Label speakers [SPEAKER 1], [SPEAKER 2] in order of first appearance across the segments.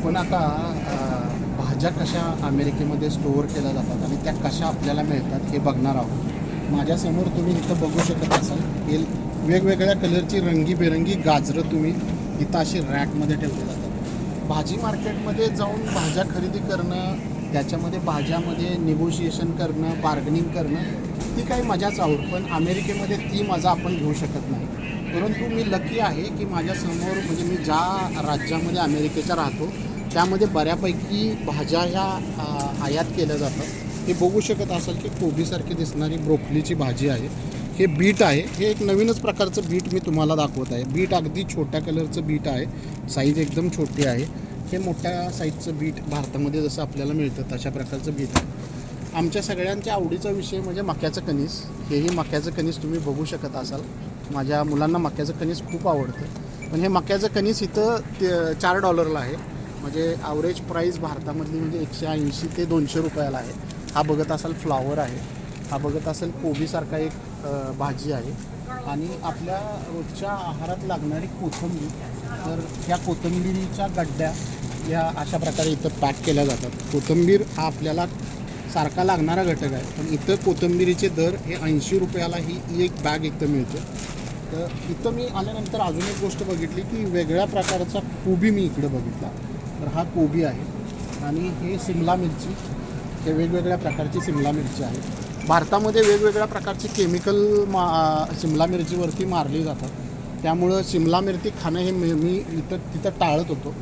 [SPEAKER 1] आपण आता भाज्या कशा अमेरिकेमध्ये स्टोअर केल्या जातात आणि त्या कशा आपल्याला मिळतात हे बघणार आहोत. माझ्यासमोर तुम्ही इथं बघू शकत असाल हे वेगवेगळ्या कलरची रंगीबेरंगी गाजरं तुम्ही इथं अशी रॅकमध्ये ठेवली जातात. भाजी मार्केटमध्ये जाऊन भाज्या खरेदी करणं त्याच्यामध्ये भाज्यामध्ये निगोशिएशन करणं बार्गनिंग करणं ती काही मजाच आहोत पण अमेरिकेमध्ये ती मजा आपण घेऊ शकत नाही. परंतु मी लकी आहे की माझ्यासमोर म्हणजे मी ज्या राज्यामध्ये अमेरिकेच्या राहतो त्यामध्ये बऱ्यापैकी भाज्या ह्या आयात केल्या जातात. हे बघू शकत असाल की कोबीसारखी दिसणारी ब्रोकलीची भाजी आहे. हे बीट आहे. हे एक नवीनच प्रकारचं बीट मी तुम्हाला दाखवत आहे. बीट अगदी छोट्या कलरचं बीट आहे. साईज एकदम छोटी आहे. हे मोठ्या साईजचं बीट भारतामध्ये जसं आपल्याला मिळतं तशा प्रकारचं बीट आहे. आमच्या सगळ्यांच्या आवडीचा विषय म्हणजे मक्याचं कणीस. हेही मक्याचं कणीस तुम्ही बघू शकत असाल. माझ्या मुलांना मक्याचं कणीस खूप आवडतं. पण हे मक्याचं कणीस इथं ते चार डॉलरला आहे. म्हणजे ॲव्हरेज प्राईस भारतामधली म्हणजे एकशे ऐंशी ते दोनशे रुपयाला आहे. हा बघत असाल फ्लावर आहे. हा बघत असेल कोबीसारखा एक भाजी आहे. आणि आपल्या रोजच्या आहारात लागणारी कोथिंबीर तर ह्या कोथिंबीरीच्या गड्ड्या या अशा प्रकारे इथं पॅक केल्या जातात. कोथिंबीर हा आपल्याला सारखा लागणारा घटक आहे. पण इथं कोथिंबीरीचे दर हे ऐंशी रुपयाला ही एक बॅग इथं मिळते. तर इथं मी आल्यानंतर अजून एक गोष्ट बघितली की वेगळ्या प्रकारचा कोबी मी इकडे बघितला. तर हा कोबी आहे. आणि हे सिमला मिरची. हे वेगवेगळ्या प्रकारची सिमला मिरची आहे. भारतामध्ये वेगवेगळ्या प्रकारची केमिकल मा सिमला मिरचीवरती मारली जातात. त्यामुळं सिमला मिरची खाणं हे मी मी इथं तिथं टाळत होतो.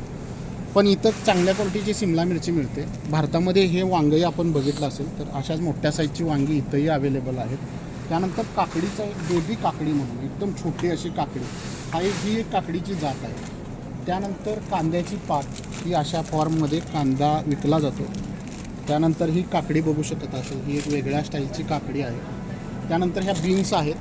[SPEAKER 1] पण इथं चांगल्या क्वालिटीची सिमला मिरची मिळते. भारतामध्ये हे वांगंही आपण बघितलं असेल तर अशाच मोठ्या साईजची वांगी इथंही अवेलेबल आहेत. त्यानंतर काकडीचा एक बेबी काकडी म्हणून एकदम छोटी अशी काकडी. हा एक ही एक काकडीची जात आहे. त्यानंतर कांद्याची पात ही अशा फॉर्ममध्ये कांदा विकला जातो. त्यानंतर ही काकडी बघू शकत असेल ही एक वेगळ्या स्टाईलची काकडी आहे. त्यानंतर ह्या बीन्स आहेत.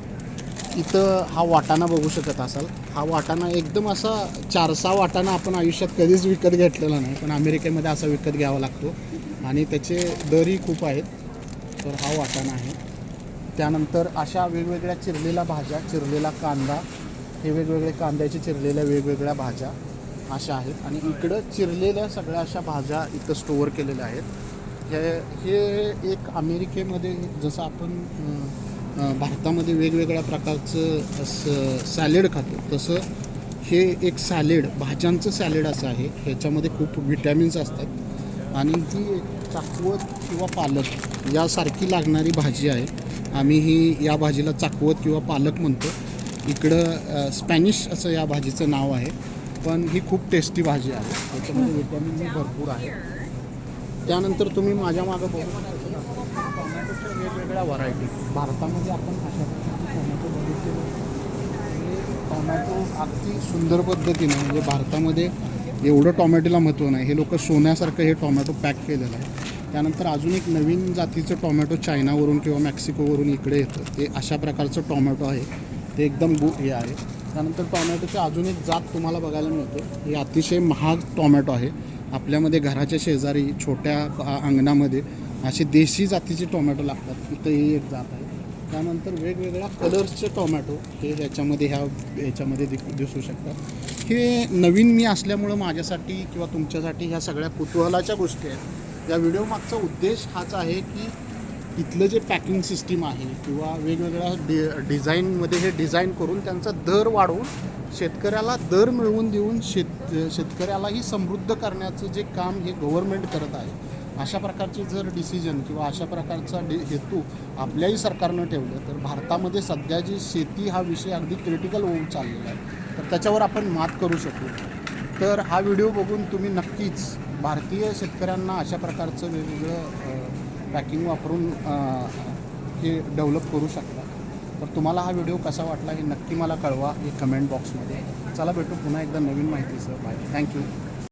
[SPEAKER 1] इथं हा वाटाणा बघू शकत असाल. हा वाटाणा एकदम असा चार सहा वाटाणा आपण आयुष्यात कधीच विकत घेतलेला नाही पण अमेरिकेमध्ये असा विकत घ्यावा लागतो. आणि त्याचे दरही खूप आहेत. तर हा वाटाणा आहे. त्यानंतर अशा वेगवेगळ्या चिरलेल्या भाज्या चिरलेला कांदा हे वेगवेगळे कांद्याचे चिरलेल्या वेगवेगळ्या भाज्या. अशा आहेत. आणि इकडं चिरलेल्या सगळ्या अशा भाज्या इथं स्टोअर केलेल्या आहेत. हे हे एक अमेरिकेमध्ये जसं आपण भारतामध्ये वेगवेगळ्या प्रकारचं स सॅलेड खातो तसं हे एक सॅलेड भाज्यांचं सॅलेड असं आहे. ह्याच्यामध्ये खूप व्हिटॅमिन्स असतात. आणि ही एक चाकवत किंवा पालक यासारखी लागणारी भाजी आहे. आम्ही ही या भाजीला चाकवत किंवा पालक म्हणतो. इकडं स्पॅनिश असं या भाजीचं नाव आहे. पण ही खूप टेस्टी भाजी आहे. त्याच्यामध्ये विटॅमिन भरपूर आहे. त्यानंतर तुम्ही माझ्या मागं बघू टोमॅटोच्या वेगवेगळ्या व्हरायटी भारतामध्ये आपण अशा टोमॅटो बघितले टोमॅटो अगदी सुंदर पद्धतीने म्हणजे भारतामध्ये एवढं टोमॅटोला महत्त्व नाही. हे लोक सोन्यासारखं हे टोमॅटो पॅक केलेलं आहे. त्यानंतर अजून एक नवीन जातीचं टोमॅटो चायनावरून किंवा मेक्सिकोवरून इकडे येतं. ते अशा प्रकारचं टोमॅटो आहे. ते एकदम गु हे आहे. त्यानंतर टोमॅटोची अजून एक जात तुम्हाला बघायला मिळते. हे अतिशय महाग टोमॅटो आहे. आपल्यामध्ये घराच्या शेजारी छोट्या अंगणामध्ये असे देशी जातीचे टोमॅटो लागतात. इथं ही एक जात आहे. त्यानंतर वेगवेगळ्या कलर्सचे टोमॅटो हे ह्याच्यामध्ये ह्या ह्याच्यामध्ये दिसू शकतात. हे नवीन मी असल्यामुळं माझ्यासाठी किंवा तुमच्यासाठी ह्या सगळ्या कुतूहलाच्या गोष्टी आहेत. या व्हिडिओ मागचा उद्देश हाच आहे की इथलं जे पॅकिंग सिस्टीम आहे किंवा वेगवेगळ्या डि डिझाईनमध्ये हे डिझाईन करून त्यांचा दर वाढवून शेतकऱ्याला दर मिळवून देऊन शेत शेतकऱ्यालाही समृद्ध करण्याचं जे काम हे गव्हर्नमेंट करत आहे अशा प्रकारचे जर डिसिजन किंवा अशा प्रकारचा डि हेतू आपल्याही सरकारनं ठेवलं तर भारतामध्ये सध्या जी शेती हा विषय अगदी क्रिटिकल होऊन चाललेला आहे. तर त्याच्यावर आपण मात करू शकू. तर हा व्हिडिओ बघून तुम्ही नक्कीच भारतीय शेतकऱ्यांना अशा प्रकारचं वेगवेगळं पॅकिंग वापरून हे डेव्हलप करू शकता. तर तुम्हाला हा व्हिडिओ कसा वाटला हे नक्की मला कळवा हे कमेंट बॉक्समध्ये चला भेटू पुन्हा एकदा नवीन माहितीसह. Bye thank you